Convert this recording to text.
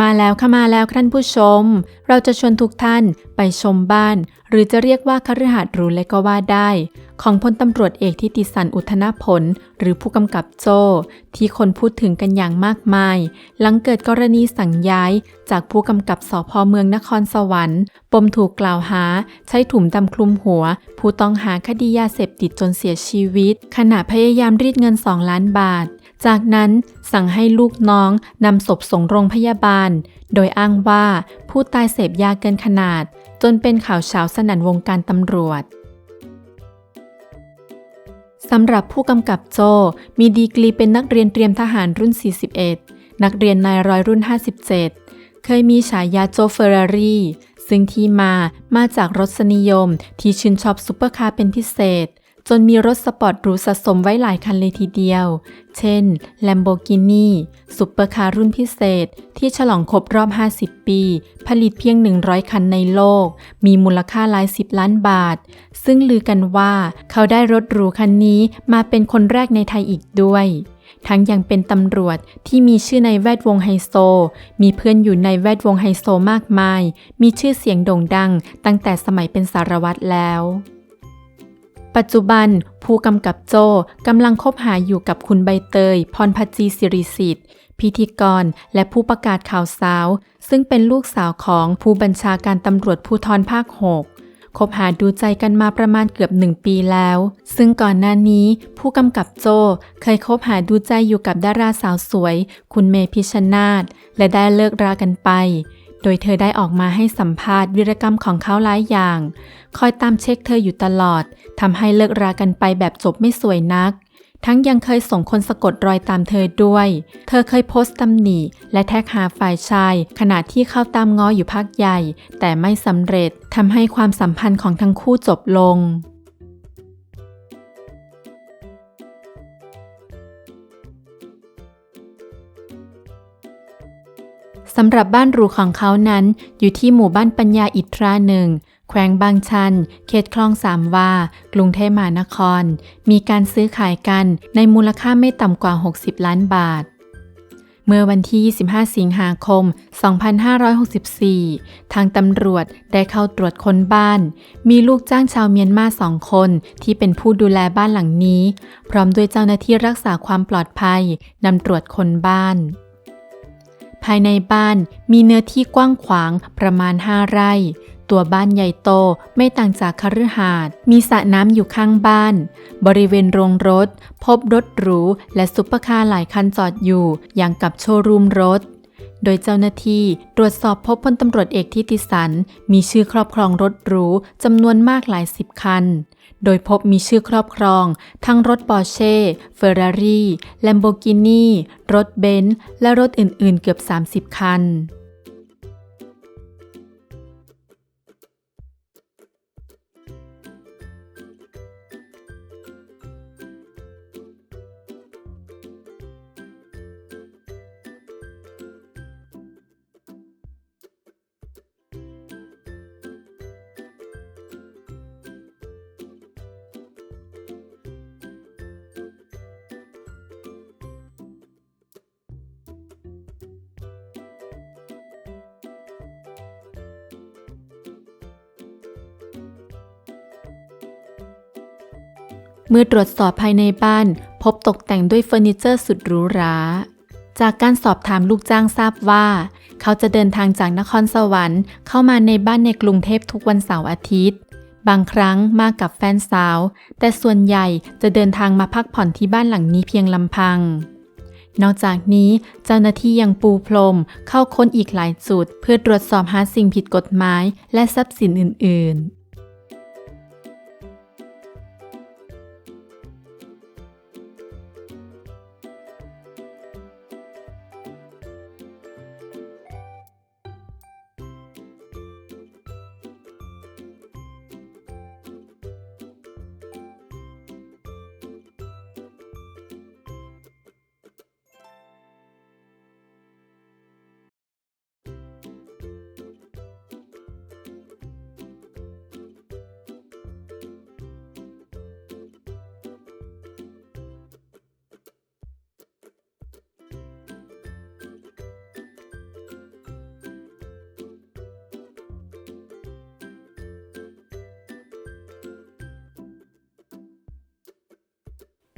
มาแล้วค่ะมาแล้วท่านผู้ชม เราจะชวนทุกท่านไปชมบ้าน หรือจะเรียกว่าคฤหาสน์หรูเลยก็ว่าได้ ของพลตำรวจเอกทิติสันอุทนาผล หรือผู้กำกับโจ้ที่คนพูดถึงกันอย่างมากมาย หลังเกิดกรณีสั่งย้าย จากผู้กำกับสพเมืองนครสวรรค์ ปมถูกกล่าวหา ใช้ถุงดำคลุมหัว ผู้ต้องหาคดียาเสพติดจนเสียชีวิต ขณะพยายามรีดเงิน 2 ล้านบาท จากนั้นสั่งให้ลูกน้องนำศพส่งโรงพยาบาล โดยอ้างว่าผู้ตายเสพยาเกินขนาด จนเป็นข่าวเช้าสนั่นวงการตำรวจสำหรับผู้กำกับโจมีดีกรีเป็นนักเรียนเตรียมทหารรุ่น 41 นักเรียนนายร้อยรุ่น 57 เคยมีฉายาโจเฟอร์รารี่ ซึ่งที่มามาจากรสนิยมที่ชื่นชอบซุปเปอร์คาร์เป็นพิเศษ จนมีรถสปอร์ตหรูสะสมไว้หลายคันเลยทีเดียว เช่น Lamborghini ซุปเปอร์คาร์รุ่นพิเศษ ที่ฉลองครบรอบ 50 ปี ผลิตเพียง 100 คันในโลก มีมูลค่าหลายสิบล้านบาท ซึ่งลือกันว่าเขาได้รถหรูคันนี้มาเป็นคนแรกในไทยอีกด้วย ทั้งยังเป็นตำรวจที่มีชื่อในแวดวงไฮโซ มีเพื่อนอยู่ในแวดวงไฮโซมากมาย มีชื่อเสียงโด่งดังตั้งแต่สมัยเป็นสารวัตรแล้ว ปัจจุบันผู้กำกับโจกำลังคบหาอยู่กับคุณใบเตย พรพจีสิริสิทธิ์ พิธีกรและผู้ประกาศข่าวสาว ซึ่งเป็นลูกสาวของผู้บัญชาการตำรวจภูธรภาค6คบหาดูใจกันมาประมาณเกือบหนึ่งปีแล้ว ซึ่งก่อนหน้านี้ผู้กำกับโจเคยคบหาดูใจอยู่กับดาราสาวสวย คุณเมพิชชนาธและได้เลิกรากันไป โดยเธอได้ออกมาให้สัมภาษณ์วิรกรรมของเขาหลายอย่าง คอยตามเช็คเธออยู่ตลอดทำให้เลิกรากันไปแบบจบไม่สวยนัก ทั้งยังเคยส่งคนสะกดรอยตามเธอด้วย เธอเคยโพสต์ตำหนิและแท็กหาฝ่ายชาย ขณะที่เข้าตามง้ออยู่พักใหญ่ แต่ไม่สำเร็จทำให้ความสัมพันธ์ของทั้งคู่จบลง สำหรับบ้านหรูของเขานั้น อยู่ที่หมู่บ้านปัญญาอิตราหนึ่ง แขวงบางชัน เขตคลองสามวา กรุงเทพมหานคร มีการซื้อขายกันในมูลค่าไม่ต่ำกว่า 60 ล้านบาท เมื่อวันที่ 25 สิงหาคม 2564 ทางตำรวจได้เข้าตรวจค้นบ้าน มีลูกจ้างชาวเมียนมาสองคนที่เป็นผู้ดูแลบ้านหลังนี้ พร้อมด้วยเจ้าหน้าที่รักษาความปลอดภัยนำตรวจค้นบ้าน ภายในบ้านมีเนื้อที่กว้างขวางประมาณ5ไร่ ตัวบ้านใหญ่โตไม่ต่างจากคฤหาสน์มีสระน้ำอยู่ข้างบ้าน บริเวณโรงรถ พบรถหรู และซุปเปอร์คาร์หลายคันจอดอยู่อย่างกับโชว์รูมรถโดยเจ้าหน้าที่ตรวจสอบพบพลตำรวจเอกทิติสัน มีชื่อครอบครองรถหรูจำนวนมากหลายสิบคัน โดยพบมีชื่อครอบครอง ทั้งรถปอร์เช่ เฟอร์รารี่ แลมโบกินี รถเบนซ์ และรถอื่นๆ เกือบ 30 คัน เมื่อตรวจสอบภายในบ้าน พบตกแต่งด้วยเฟอร์นิเจอร์สุดหรูหรา จากการสอบถามลูกจ้างทราบว่า เขาจะเดินทางจากนครสวรรค์ เข้ามาในบ้านในกรุงเทพทุกวันเสาร์อาทิตย์ บางครั้งมากับแฟนสาว แต่ส่วนใหญ่จะเดินทางมาพักผ่อนที่บ้านหลังนี้เพียงลำพัง นอกจากนี้เจ้าหน้าที่ยังปูพรมเข้าค้นอีกหลายจุด เพื่อตรวจสอบหาสิ่งผิดกฎหมาย และทรัพย์สินอื่น ๆ